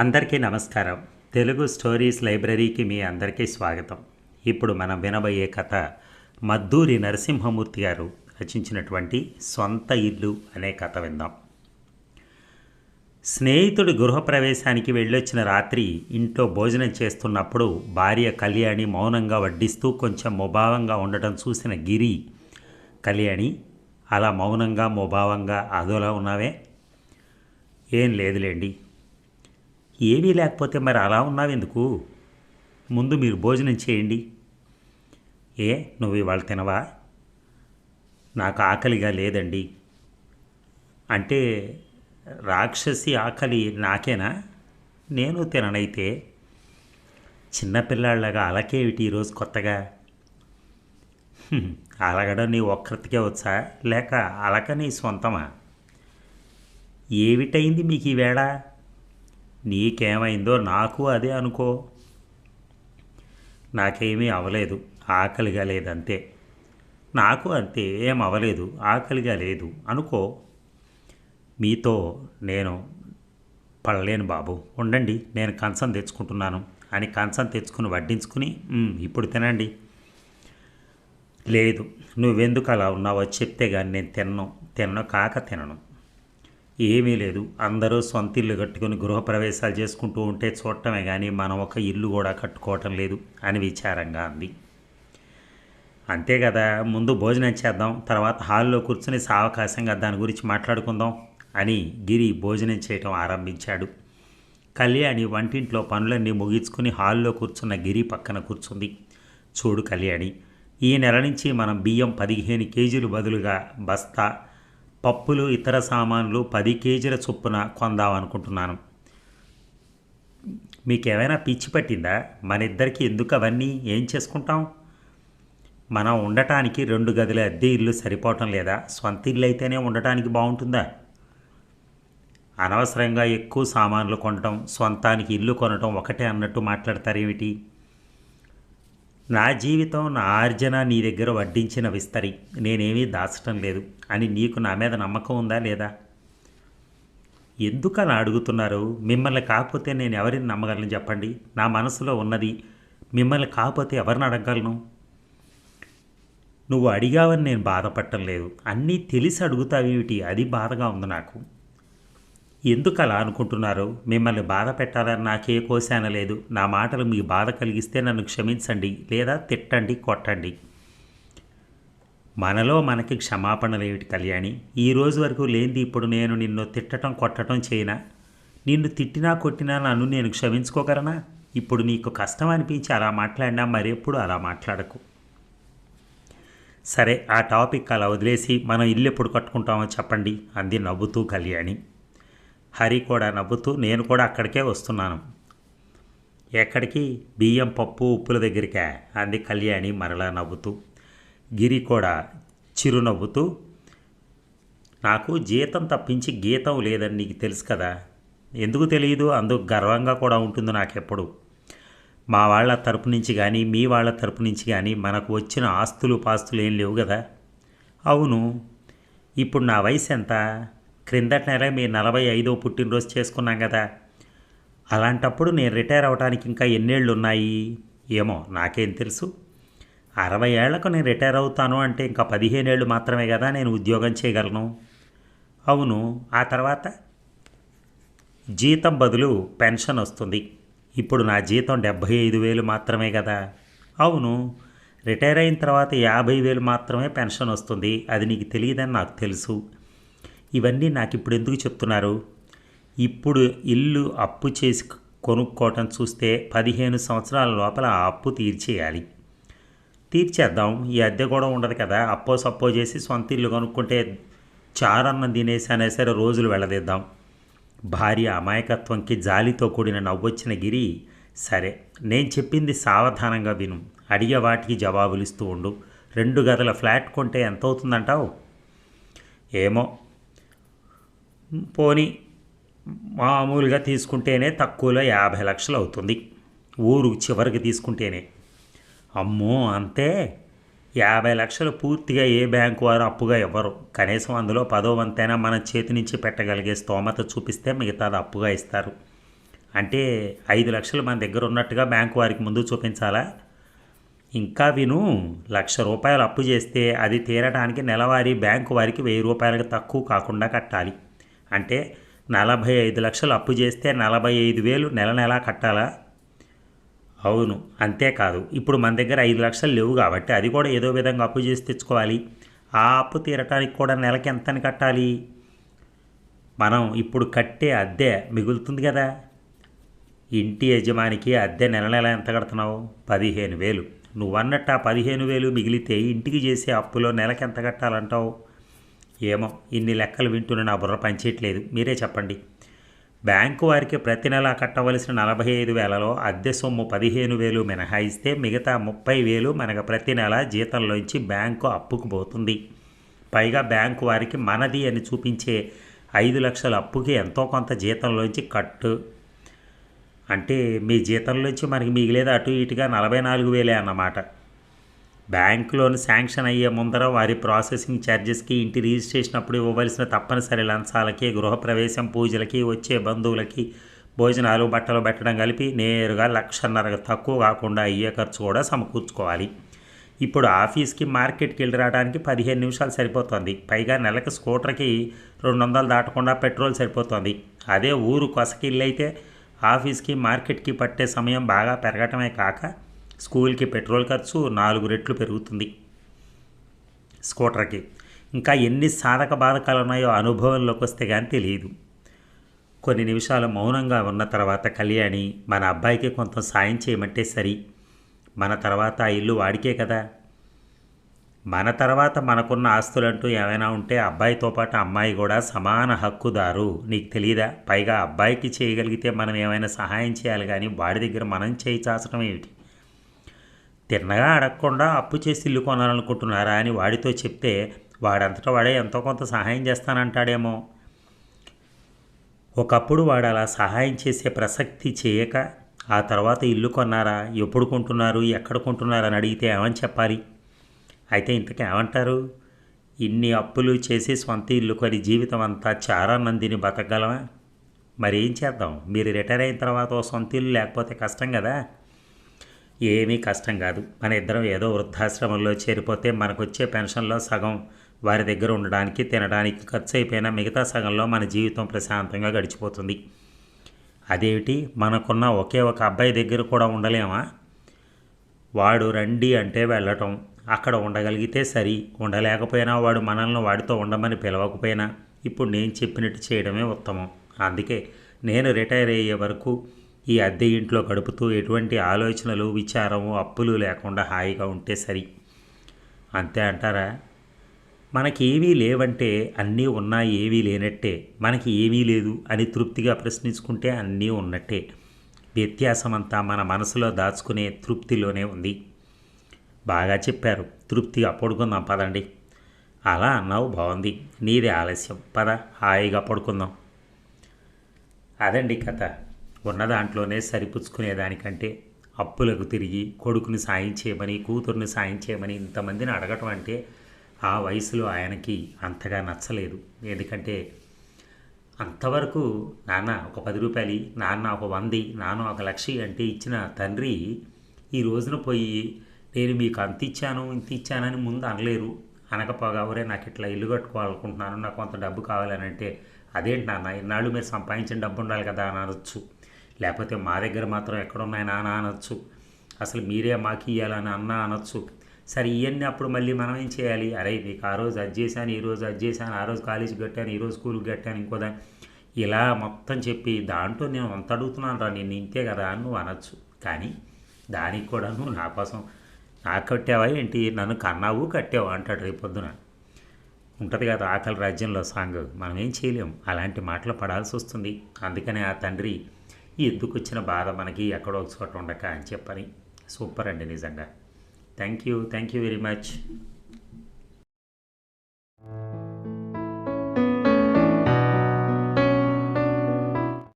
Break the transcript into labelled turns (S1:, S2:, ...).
S1: అందరికీ నమస్కారం. తెలుగు స్టోరీస్ లైబ్రరీకి మీ అందరికీ స్వాగతం. ఇప్పుడు మనం వినబోయే కథ మద్దూరి నరసింహమూర్తి గారు రచించినటువంటి సొంత ఇల్లు అనే కథ విందాం. స్నేహితుడి గృహప్రవేశానికి వెళ్ళొచ్చిన రాత్రి ఇంట్లో భోజనం చేస్తున్నప్పుడు భార్య కళ్యాణి మౌనంగా వడ్డిస్తూ కొంచెం ముభావంగా ఉండటం చూసిన గిరి కళ్యాణి అలా మౌనంగా ముభావంగా అదోలా ఉన్నావే? ఏం లేదులేండి. ఏమీ లేకపోతే మరి అలా ఉన్నావెందుకు? ముందు మీరు భోజనం చేయండి. ఏ నువ్వు ఇవాళ తినవా? నాకు ఆకలిగా లేదండి. అంటే రాక్షసి ఆకలి నాకేనా? నేను తిననైతే. చిన్నపిల్లాళ్ళగా అలకేమిటి ఈరోజు కొత్తగా? అలగడం నీ ఒక్కరికే వచ్చా? లేక అలక నీ సొంతమా? ఏమిటైంది మీకు ఈవేళ నీకేమైందో నాకు అదే అనుకో. నాకేమీ అవలేదు ఆకలిగా లేదంతే. నాకు అంతే ఏం అవలేదు ఆకలిగా లేదు అనుకో. మీతో నేను పడలేను బాబు. ఉండండి నేను కంచం తెచ్చుకుంటున్నాను. అని కంచం తెచ్చుకుని వడ్డించుకుని ఇప్పుడు తినండి. లేదు నువ్వెందుకు అలా ఉన్నావో చెప్తే కానీ నేను తినను తినను కాక తినను. ఏమీ లేదు. అందరూ సొంత ఇల్లు కట్టుకుని గృహప్రవేశాలు చేసుకుంటూ ఉంటే చూడటమే కానీ మనం ఒక ఇల్లు కూడా కట్టుకోవటం లేదు అని విచారంగా అంది. అంతే కదా ముందు భోజనం చేద్దాం తర్వాత హాల్లో కూర్చుని సావకాశంగా దాని గురించి మాట్లాడుకుందాం అని గిరి భోజనం చేయటం ఆరంభించాడు. కళ్యాణి వంటింట్లో పనులన్నీ ముగించుకుని హాల్లో కూర్చున్న గిరి పక్కన కూర్చుంది. చూడు కళ్యాణి ఈ నెల నుంచి మనం బియ్యం పదిహేను కేజీలు బదులుగా బస్తా పప్పులు ఇతర సామాన్లు పది కేజీల చొప్పున కొందాం అనుకుంటున్నాను మీకేమైనా పిచ్చి పట్టిందా? మన ఇద్దరికి ఎందుకు అవన్నీ? ఏం చేసుకుంటాం? మనం ఉండటానికి రెండు గదుల అద్దె ఇల్లు సరిపోవటం లేదా? సొంత ఇల్లు అయితేనే ఉండటానికి బాగుంటుందా? అనవసరంగా ఎక్కువ సామాన్లు కొనటం సొంతానికి ఇల్లు కొనటం ఒకటే అన్నట్టు మాట్లాడతారేమిటి? నా జీవితం నా ఆర్జన నీ దగ్గర వడ్డించిన విస్తరి. నేనేమీ దాచటం లేదు. అని నీకు నా మీద నమ్మకం ఉందా లేదా? ఎందుకని అడుగుతున్నారు? మిమ్మల్ని కాకపోతే నేను ఎవరిని నమ్మగలను చెప్పండి? నా మనసులో ఉన్నది మిమ్మల్ని కాకపోతే ఎవరిని అడగగలను? నువ్వు అడిగావని నేను బాధపడటం లేదు. అన్నీ తెలిసి అడుగుతావేమిటి? అది బాధగా ఉంది నాకు. ఎందుకు అలా అనుకుంటున్నారు? మిమ్మల్ని బాధ పెట్టాలని నాకే కోశాన లేదు. నా మాటలు మీ బాధ కలిగిస్తే నన్ను క్షమించండి లేదా తిట్టండి కొట్టండి. మనలో మనకి క్షమాపణలేమిటి కళ్యాణి? ఈ రోజు వరకు లేనిది ఇప్పుడు నేను నిన్ను తిట్టడం కొట్టడం చేయనా? నిన్ను తిట్టినా కొట్టినా నన్ను నేను క్షమించుకోగలనా? ఇప్పుడు నీకు కష్టం అనిపించి అలా మాట్లాడినా మరెప్పుడు అలా మాట్లాడకు. సరే ఆ టాపిక్ అలా వదిలేసి మనం ఇల్లు ఎప్పుడు కట్టుకుంటామో చెప్పండి అంది నవ్వుతూ కళ్యాణి. హరి కూడా నవ్వుతూ నేను కూడా అక్కడికే వస్తున్నాను. ఎక్కడికి? బియ్యం పప్పు ఉప్పుల దగ్గరికే? అంది కళ్యాణి మరలా నవ్వుతూ. గిరి కూడా చిరునవ్వుతూ నాకు జీతం తప్పించి గీతం లేదని నీకు తెలుసు కదా. ఎందుకు తెలియదు? అందుకు గర్వంగా కూడా ఉంటుంది నాకెప్పుడు? మా వాళ్ళ తరపు నుంచి కానీ మీ వాళ్ళ తరపు నుంచి కానీ మనకు వచ్చిన ఆస్తులు పాస్తులు ఏం లేవు కదా? అవును. ఇప్పుడు నా వయసు ఎంత క్రిందటి నెల మీ నలభై ఐదో పుట్టినరోజు చేసుకున్నాం కదా. అలాంటప్పుడు నేను రిటైర్ అవడానికి ఇంకా ఎన్నేళ్ళు ఉన్నాయి ఏమో నాకేం తెలుసు. అరవై ఏళ్ళకు నేను రిటైర్ అవుతాను అంటే ఇంకా పదిహేనేళ్ళు మాత్రమే కదా నేను ఉద్యోగం చేయగలను. అవును ఆ తర్వాత జీతం బదులు పెన్షన్ వస్తుంది. ఇప్పుడు నా జీతం డెబ్భై ఐదు వేలు మాత్రమే కదా. అవును రిటైర్ అయిన తర్వాత యాభై వేలు మాత్రమే పెన్షన్ వస్తుంది. అది నీకు తెలియదని నాకు తెలుసు. ఇవన్నీ నాకు ఇప్పుడు ఎందుకు చెప్తున్నారు? ఇప్పుడు ఇల్లు అప్పు చేసి కొనుక్కోవటం చూస్తే పదిహేను సంవత్సరాల లోపల ఆ అప్పు తీర్చేయాలి. తీర్చేద్దాం. ఈ అద్దె కూడా ఉండదు కదా. అప్పో సప్పో చేసి సొంత ఇల్లు కొనుక్కుంటే చారన్నం తినేసి అనే సరే రోజులు వెళ్ళదిద్దాం. భార్య అమాయకత్వంకి జాలితో కూడిన నవ్వొచ్చిన గిరి సరే నేను చెప్పింది సావధానంగా విను. అడిగే వాటికి జవాబులు ఇస్తూ ఉండు. రెండు గదుల ఫ్లాట్ కొంటే ఎంత అవుతుందంటావు ఏమో పోనీ మామూలుగా తీసుకుంటేనే తక్కువలో యాభై లక్షలు అవుతుంది. ఊరు చివరికి తీసుకుంటేనే. అమ్మో అంతే. యాభై లక్షలు పూర్తిగా ఏ బ్యాంకు వారు అప్పుగా ఇవ్వరు. కనీసం అందులో పదో వంతైనా మన చేతి నుంచి పెట్టగలిగే స్తోమత చూపిస్తే మిగతాది అప్పుగా ఇస్తారు. అంటే ఐదు లక్షలు మన దగ్గర ఉన్నట్టుగా బ్యాంకు వారికి ముందు చూపించాలా? ఇంకా విను లక్ష రూపాయలు అప్పు చేస్తే అది తీరడానికి నెలవారీ బ్యాంకు వారికి వెయ్యి రూపాయలకు తక్కువ కాకుండా కట్టాలి. అంటే నలభై ఐదు లక్షలు అప్పు చేస్తే నలభై ఐదు వేలు నెల నెలా కట్టాలా? అవును అంతేకాదు ఇప్పుడు మన దగ్గర ఐదు లక్షలు లేవు కాబట్టి అది కూడా ఏదో విధంగా అప్పు చేసి తెచ్చుకోవాలి. ఆ అప్పు తీరటానికి కూడా నెలకి ఎంతని కట్టాలి? మనం ఇప్పుడు కట్టే అద్దె మిగులుతుంది కదా. ఇంటి యజమానికి అద్దె నెల నెల ఎంత కడుతున్నావు? పదిహేను వేలు. నువ్వన్నట్టు ఆ పదిహేను వేలు మిగిలితే ఇంటికి చేసే అప్పులో నెలకి ఎంత కట్టాలంటావు? ఏమో ఇన్ని లెక్కలు వింటున్న నా బుర్ర పనిచేయట్లేదు. మీరే చెప్పండి. బ్యాంకు వారికి ప్రతి నెలా కట్టవలసిన నలభై ఐదు వేలలో అద్దె సొమ్ము పదిహేను వేలు మినహాయిస్తే మిగతా ముప్పై వేలు మనకు ప్రతి నెల జీతంలోంచి బ్యాంకు అప్పుకు పోతుంది. పైగా బ్యాంకు వారికి మనది అని చూపించే ఐదు లక్షల అప్పుకి ఎంతో కొంత జీతంలోంచి కట్టు. అంటే మీ జీతంలోంచి మనకి మిగిలేదు అటు ఇటుగా నలభై నాలుగు వేలే అన్నమాట. బ్యాంక్ లోన్ శాంక్షన్ అయ్యే ముందర వారి ప్రాసెసింగ్ ఛార్జెస్కి ఇంటి రిజిస్ట్రేషన్ అప్పుడు ఇవ్వవలసిన తప్పనిసరి లంచాలకి గృహప్రవేశం పూజలకి వచ్చే బంధువులకి భోజనాలు బట్టలు పెట్టడం కలిపి నేరుగా లక్షన్నర తక్కువ కాకుండా అయ్యే ఖర్చు కూడా సమకూర్చుకోవాలి. ఇప్పుడు ఆఫీస్కి మార్కెట్కి వెళ్ళి రావడానికి పదిహేను నిమిషాలు సరిపోతుంది. పైగా నెలకు స్కూటర్కి రెండు వందలు దాటకుండా పెట్రోల్ సరిపోతుంది. అదే ఊరు కొసకిల్లు అయితే ఆఫీస్కి మార్కెట్కి పట్టే సమయం బాగా పెరగటమే కాక స్కూల్కి పెట్రోల్ ఖర్చు నాలుగు రెట్లు పెరుగుతుంది. స్కూటర్కి. ఇంకా ఎన్ని సాధక బాధకాలు ఉన్నాయో అనుభవంలోకి వస్తే కానీ తెలియదు. కొన్ని నిమిషాలు మౌనంగా ఉన్న తర్వాత కళ్యాణి మన అబ్బాయికి కొంత సాయం చేయమంటే సరి. మన తర్వాత ఆ ఇల్లు వాడికే కదా. మన తర్వాత మనకున్న ఆస్తులంటూ ఏమైనా ఉంటే అబ్బాయితో పాటు అమ్మాయి కూడా సమాన హక్కుదారు. నీకు తెలియదా పైగా అబ్బాయికి చేయగలిగితే మనం ఏమైనా సహాయం చేయాలి కానీ వాడి దగ్గర మనం చేయి చాచడం ఏమిటి? తిన్నగా అడగకుండా అప్పు చేసి ఇల్లు కొనాలనుకుంటున్నారా అని వాడితో చెప్తే వాడంతటా వాడే ఎంతో కొంత సహాయం చేస్తానంటాడేమో. ఒకప్పుడు వాడు అలా సహాయం చేసే ప్రసక్తి చేయక ఆ తర్వాత ఇల్లు కొన్నారా ఎప్పుడు కొంటున్నారు ఎక్కడ కొంటున్నారు అని అడిగితే ఏమని చెప్పాలి? అయితే ఇంతకీ ఏమంటారు? ఇన్ని అప్పులు చేసి సొంత ఇల్లు కొని జీవితం అంతా చారానందిని బతకగలమా? మరి ఏం చేద్దాం? మీరు రిటైర్ అయిన తర్వాత సొంత ఇల్లు లేకపోతే కష్టం కదా. ఏమీ కష్టం కాదు. మన ఇద్దరం ఏదో వృద్ధాశ్రమంలో చేరిపోతే మనకొచ్చే పెన్షన్లో సగం వారి దగ్గర ఉండడానికి తినడానికి ఖర్చు అయిపోయినా మిగతా సగంలో మన జీవితం ప్రశాంతంగా గడిచిపోతుంది. అదేమిటి? మనకున్న ఒకే ఒక అబ్బాయి దగ్గర కూడా ఉండలేమా? వాడు రండి అంటే వెళ్ళటం. అక్కడ ఉండగలిగితే సరి. ఉండలేకపోయినా వాడు మనల్ని వాడితో ఉండమని పిలవకపోయినా ఇప్పుడు నేను చెప్పినట్టు చేయడమే ఉత్తమం. అందుకే నేను రిటైర్ అయ్యే వరకు ఈ అద్దె ఇంట్లో గడుపుతూ ఎటువంటి ఆలోచనలు విచారము అప్పులు లేకుండా హాయిగా ఉంటే సరి. అంతే అంటారా? మనకి ఏమీ లేవంటే అన్నీ ఉన్నా ఏమీ లేనట్టే. మనకి ఏమీ లేదు అని తృప్తిగా ప్రశ్నించుకుంటే అన్నీ ఉన్నట్టే. వ్యత్యాసమంతా మన మనసులో దాచుకునే తృప్తిలోనే ఉంది. బాగా చెప్పారు. తృప్తిగా పడుకుందాం పదండి. అలా అన్నావు బాగుంది నీది ఆలస్యం. పద హాయిగా పడుకుందాం. అదండి కథ. ఉన్న దాంట్లోనే సరిపుచ్చుకునేదానికంటే అప్పులకు తిరిగి కొడుకుని సాయం చేయమని కూతుర్ని సాయం చేయమని ఇంతమందిని అడగటం అంటే ఆ వయసులో ఆయనకి అంతగా నచ్చలేదు. ఎందుకంటే అంతవరకు నాన్న ఒక పది రూపాయలు నాన్న ఒక వంది నాన్న ఒక లక్ష అంటే ఇచ్చిన తండ్రి ఈ రోజున పోయి నేను మీకు అంత ఇచ్చాను ఇంత ఇచ్చానని ముందు అనలేరు. అనకపోగా ఒరే నాకు ఇట్లా ఇల్లు కట్టుకోవాలనుకుంటున్నాను నాకు కొంత డబ్బు కావాలని అంటే అదేంటి నాన్న? ఇన్నాళ్ళు మీరు సంపాదించిన డబ్బు ఉండాలి కదా అని అనొచ్చు. లేకపోతే మా దగ్గర మాత్రం ఎక్కడున్నాయి నాన్న అనొచ్చు. అసలు మీరే మాకు ఇవ్వాలని అన్న అనొచ్చు. సరే ఇవన్నీ అప్పుడు మళ్ళీ మనం ఏం చేయాలి? అరే నీకు ఆ రోజు అది చేశాను ఈ రోజు అది చేశాను ఆ రోజు కాలేజీకి కట్టాను ఈ రోజు స్కూల్కి కట్టాను ఇంకో దాన్ని ఇలా మొత్తం చెప్పి దాంట్లో నేను అంత అడుగుతున్నాను రా నేను ఇంతే కదా అని నువ్వు అనొచ్చు. కానీ దానికి కూడా నువ్వు నా కోసం నాకు కట్టావా ఏంటి? నన్ను కన్నావు కట్టావు అంటాడు రేపు పొద్దున. ఉంటుంది కదా ఆకలి రాజ్యంలో సాంగ్. మనం ఏం చేయలేం. అలాంటి మాటలు పడాల్సి వస్తుంది. అందుకనే ఆ తండ్రి ఎందుకు వచ్చిన బాధ మనకి ఎక్కడో ఒక చోట ఉండక అని చెప్పని. సూపర్ అండి నిజంగా. Thank you thank you very much